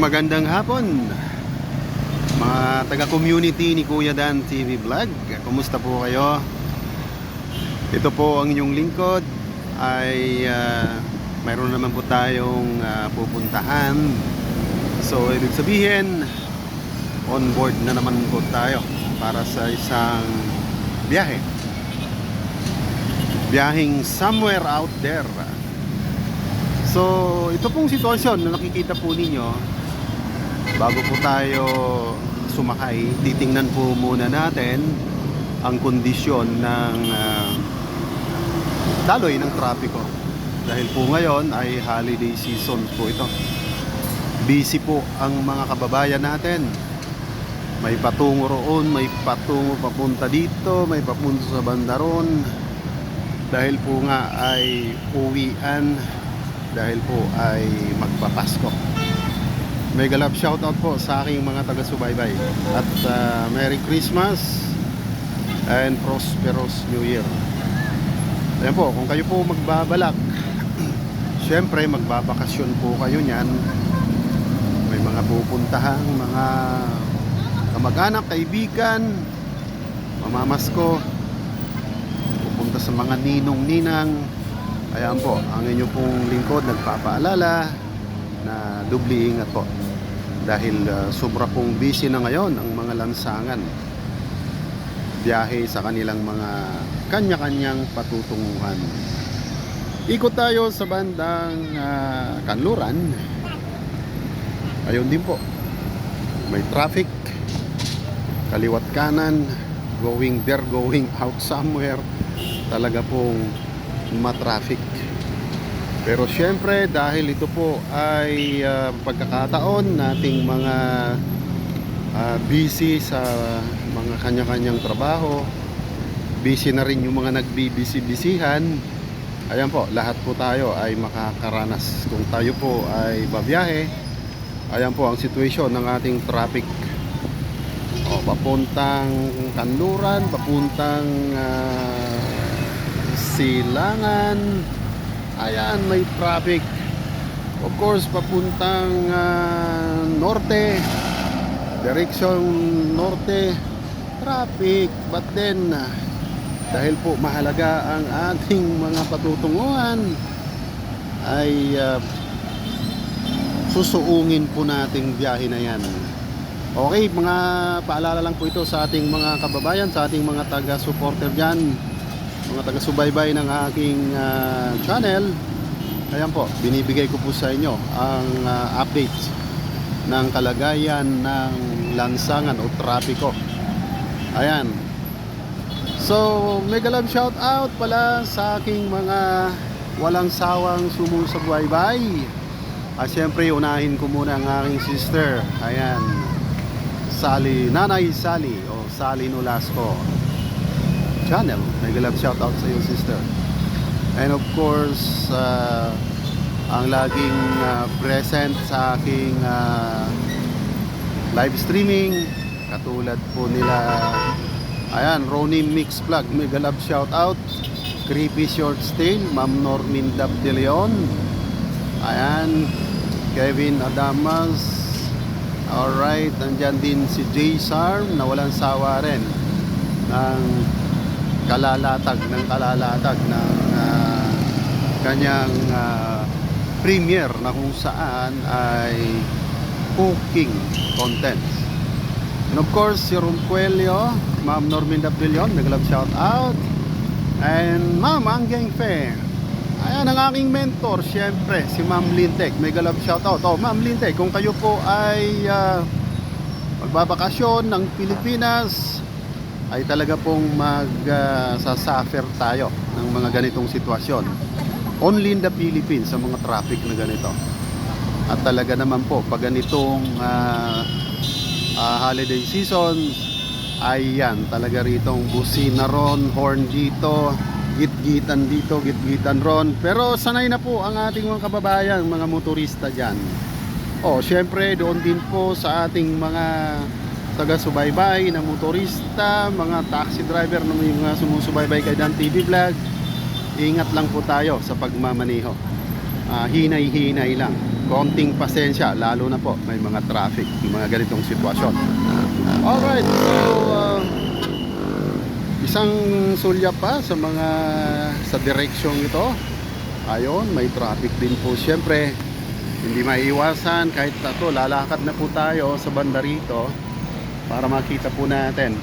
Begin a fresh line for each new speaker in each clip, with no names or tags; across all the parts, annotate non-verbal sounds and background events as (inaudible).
magandang hapon. Mga taga-community ni Kuya Dan TV Vlog Kumusta po kayo? Ito po ang inyong lingkod. Ay ah, mayroon naman po tayong ah, pupuntahan. So ibig sabihin on board na naman po tayo para sa isang biyahe. Biyahing somewhere out there. So, ito pong sitwasyon na nakikita po ninyo bago po tayo sumakay, titingnan po muna natin ang kondisyon ng ah, daloy ng trapiko. Dahil po ngayon ay holiday season po ito. Busy po ang mga kababayan natin. May patungo roon, may patungo papunta dito, may papunta sa bandaron. Dahil po nga ay uwian dahil po ay magpapasko. Mega love shoutout po sa aking mga taga-subaybay. At uh, Merry Christmas and prosperous New Year. Ayan po, kung kayo po magbabalak, (clears throat) syempre magbabakasyon po kayo niyan. May mga pupuntahang mga kamag-anak, kaibigan, mamamasko, pupunta sa mga ninong-ninang, Ayan po, ang inyo pong lingkod nagpapaalala na dubli ingat po. Dahil uh, sobra pong busy na ngayon ang mga lansangan. Biyahe sa kanilang mga kanya-kanyang patutunguhan. Ikot tayo sa bandang uh, Kanluran. Ayun din po. May traffic. Kaliwat kanan. Going there, going out somewhere. Talaga pong matraffic. Pero syempre dahil ito po ay ah, pagkakataon nating mga ah, busy sa mga kanya-kanyang trabaho, busy na rin yung mga nagbibisi-bisihan. Ayan po, lahat po tayo ay makakaranas kung tayo po ay babiyahe. Ayan po ang situation ng ating traffic. O, papuntang Kanluran, papuntang ah, Silangan. Ayan, may traffic. Of course, papuntang ah, norte. Direction norte. Traffic. But then, ah, dahil po mahalaga ang ating mga patutunguhan, ay ah, susuungin po nating biyahe na yan. Okay, mga paalala lang po ito sa ating mga kababayan, sa ating mga taga-supporter dyan mga taga-subaybay ng aking ah, channel. Ayan po, binibigay ko po sa inyo ang ah, update ng kalagayan ng lansangan o trapiko. Ayan. So mega love shout out pala sa aking mga walang sawang sumusubaybay. At syempre unahin ko muna ang aking sister. Ayan. Sally, Nanay Sally o Sally Nolasco channel. Mega love shout out sa iyo sister. And of course, uh, ang laging uh, present sa aking uh, live streaming katulad po nila ayan, Ronnie Mix Vlog. Mega love shout out. Creepy Short Stay, Ma'am Normin Dab. Ayan, Kevin Adamas. Alright, nandyan din si Jay Sarm na walang sawa rin ng kalalatag ng kalalatag ng ah, kanyang ah, premiere na kung saan ay cooking content. And of course, si Rumpuelio, Ma'am Norminda Prillion, nag-love shout out. And Ma'am Anggeng Fe. Ayan ang aking mentor, syempre, si Ma'am Lintek. Mega love shout out. Oh, Ma'am Lintek, kung kayo po ay ah, magbabakasyon ng Pilipinas, ay talaga pong mag-suffer tayo ng mga ganitong sitwasyon. Only in the Philippines sa mga traffic na ganito. At talaga naman po, pag ganitong ah, ah, holiday season, ay yan, talaga ritong busina ron, horn dito, gitgitan dito, gitgitan ron. Pero sanay na po ang ating mga kababayan, mga motorista dyan. Oh, syempre doon din po sa ating mga taga-subaybay na motorista, mga taxi driver na mga sumusubaybay kay Dan TV Vlog. Ingat lang po tayo sa pagmamaneho. Ah, hinay-hinay lang. konting pasensya, lalo na po may mga traffic, mga ganitong sitwasyon. Alright, so uh, isang sulya pa sa mga sa direksyong ito. Ayon, may traffic din po siyempre. Hindi maiiwasan kahit tato, lalakad na po tayo sa banda rito para makita po natin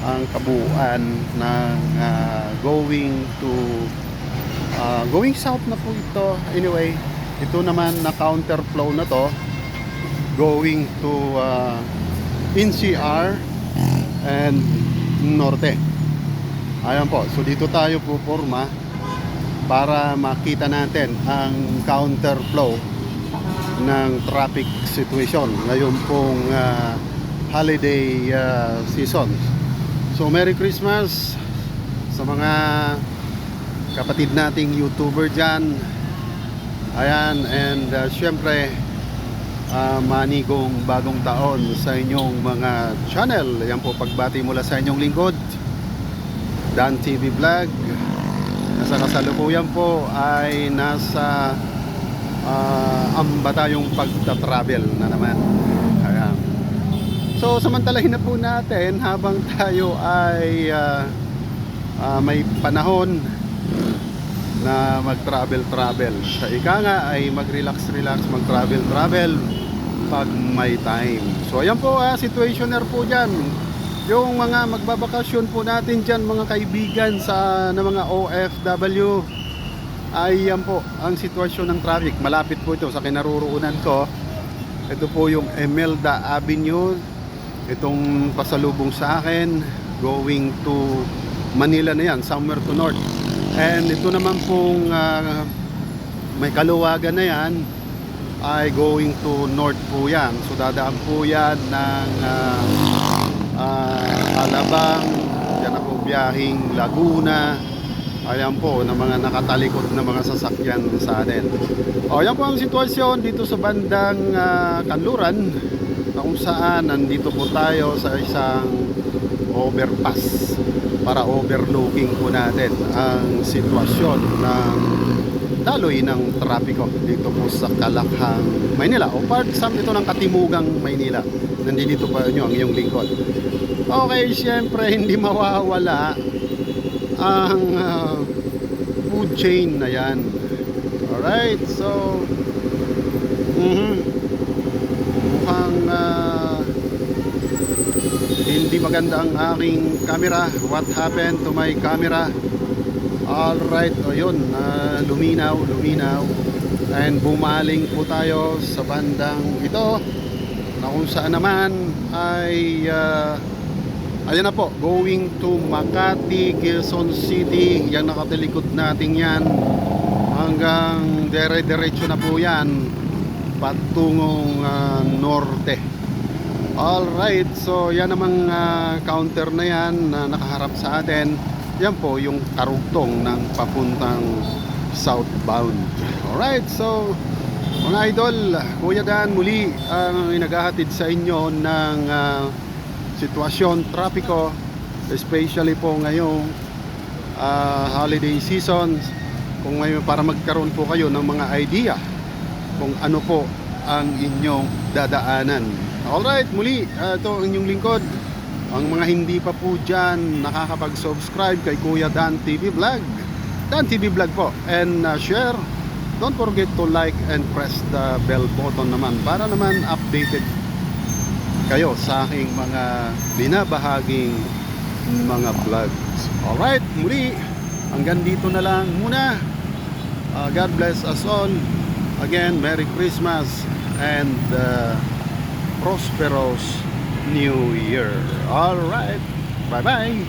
ang kabuuan ng ah, going to ah, going south na po ito. Anyway, ito naman na counterflow na to going to ah, NCR and Norte. Ayan po. So dito tayo puporma para makita natin ang counterflow ng traffic situation ngayon pong ah, holiday ah, season. So Merry Christmas sa mga kapatid nating YouTuber dyan. Ayan, and uh, syempre ah, manigong bagong taon sa inyong mga channel. Ayan po pagbati mula sa inyong lingkod. Dan TV Vlog. Nasa kasalukuyan po ay nasa uh, amba tayong pagta-travel na naman. So samantalahin na po natin habang tayo ay ah, ah, may panahon na mag-travel-travel. Sa ika nga ay mag-relax-relax, mag-travel-travel pag may time. So ayan po, ah, situationer po dyan. Yung mga magbabakasyon po natin dyan, mga kaibigan sa na mga OFW, ay yan po ang sitwasyon ng traffic. Malapit po ito sa kinaroroonan ko. Ito po yung Emelda Avenue. Itong pasalubong sa akin, going to Manila na yan, somewhere to north. And ito naman pong ah, may kaluwagan na yan ay going to north po yan. So dadaan po yan ng ah, ah, Alabang, yan na po biyahing Laguna, ayan po ng mga nakatalikod na mga sasakyan sa atin. O yan po ang sitwasyon dito sa bandang ah, Kanluran na kung saan nandito po tayo sa isang overpass para overlooking po natin ang sitwasyon ng daloy ng trapiko dito po sa Kalakhang, Maynila o part some ito ng Katimugang Maynila. Nandito pa nyo ang iyong lingkod. Okay syempre hindi mawawala ang ah, food chain na yan. Alright so mhm mukhang ah, hindi maganda ang aking camera what happened to my camera alright o yun ah, luminaw luminaw and bumaling po tayo sa bandang ito na kung saan naman ay ah, Ayan na po, going to Makati, Quezon City. Yan nakatalikod natin yan. Hanggang dire-diretso na po yan. Patungong ah, norte. Alright, so yan namang ah, counter na yan na nakaharap sa atin. Yan po yung karugtong ng papuntang southbound. Alright, so mga idol, Kuya Dan muli ang inagahatid sa inyo ng ah, sitwasyon trapiko especially po ngayong ah, holiday season kung ngayon para magkaroon po kayo ng mga idea kung ano po ang inyong dadaanan alright muli ah, ito ang inyong lingkod ang mga hindi pa po dyan nakakapag-subscribe kay Kuya Dan TV Vlog Dan TV Vlog po and ah, share don't forget to like and press the bell button naman para naman updated kayo sa aking mga binabahaging mga vlogs. Alright, muli, hanggang dito na lang muna. Uh, God bless us all. Again, Merry Christmas and uh, prosperous New Year. Alright, bye-bye.